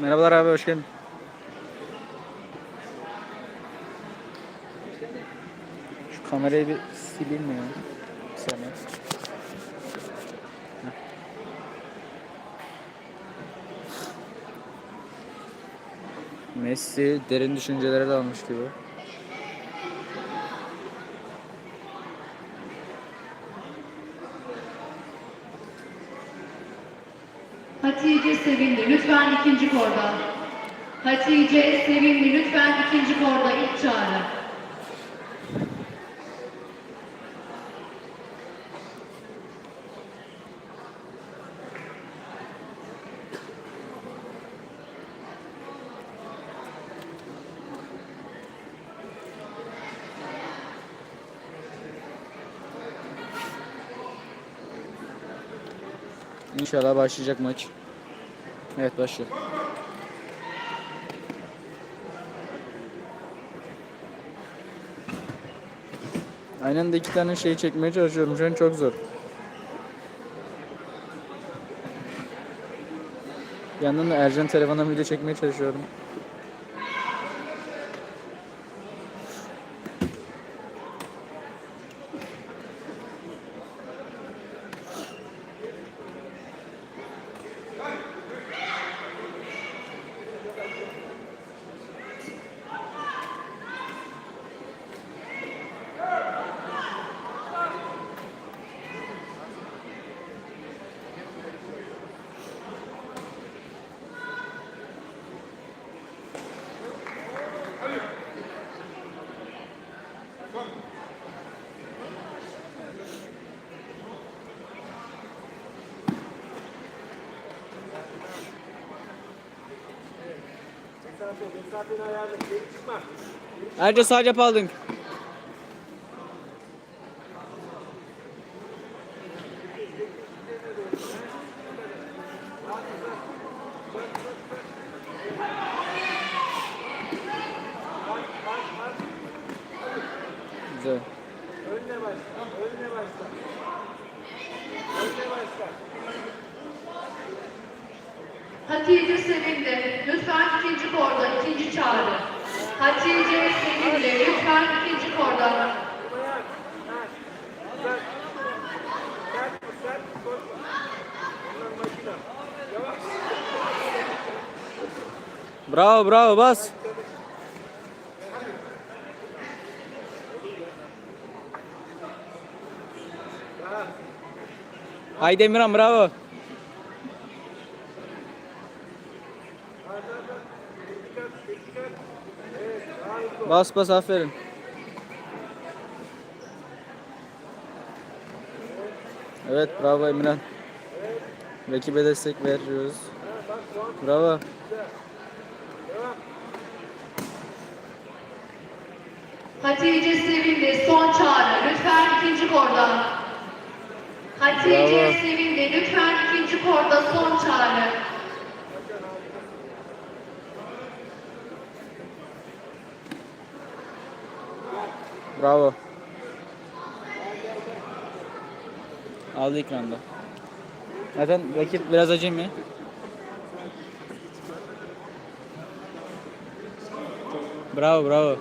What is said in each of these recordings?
Merhabalar abi hoş geldin. Şu kamerayı bir sileyim mi ya? Bir. Messi derin düşüncelere dalmış gibi. Hatice Sevindi lütfen ikinci korda. Hatice Sevindi lütfen ikinci korda ilk çağrı. İnşallah başlayacak maç. Evet başlıyor. Aynen de iki tane şey çekmeye çalışıyorum. Şu an çok zor. Yandan da Ercan telefondan video çekmeye çalışıyorum. Ercan sadece aldın. Güzel. Hatice Sevindi lütfen ikinci korda ikinci çağrı. Hatice Sevindi lütfen ikinci korda. Bravo bravo bas. Haydi Emirhan bravo. Dikkat, dikkat. Evet, daha hızlı ol. Bas bas aferin. Evet bravo Emirhan. Rakibe destek veriyoruz. Bravo. Hatice Sevindi son çağrı lütfen ikinci korda. Hatice Bravo. Sevindi lütfen ikinci korda son çağrı. Bravo. Aldı ekranda. Zaten rakip biraz acemi. Bravo bravo.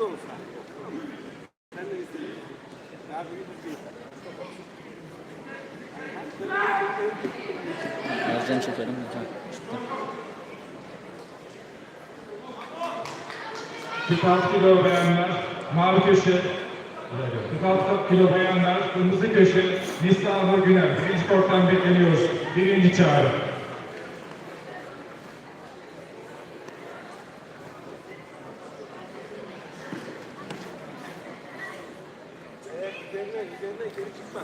De. Daha büyük bir şey. Çekelim. Lütfen. Çıktı. 46 kilo beyanlar, mavi köşe, 46 kilo beyanlar, kırmızı köşe, Nisa Güner. Birinci korttan bekleniyoruz. Birinci çağrı. Curitiba.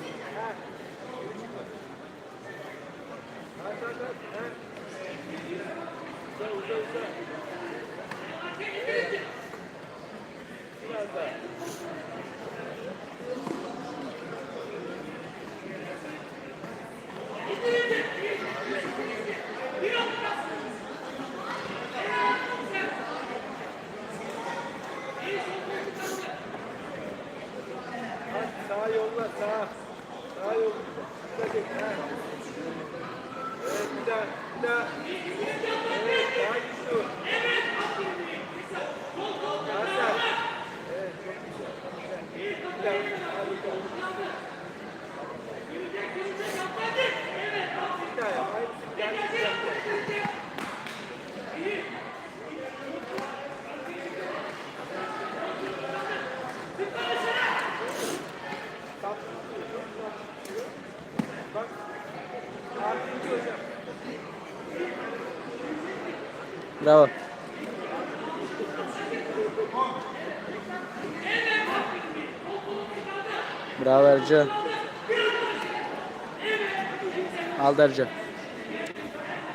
Sağ. Sağ yol. Dikkat et. Ha. Evet bir daha. Bir daha. Evet daha güçlü. Daha sert. Evet çok güzel. Bir daha. Harika. Gelecek gelecek. Yapmadık. Bravo. Bravo Ercan. Al Ercan.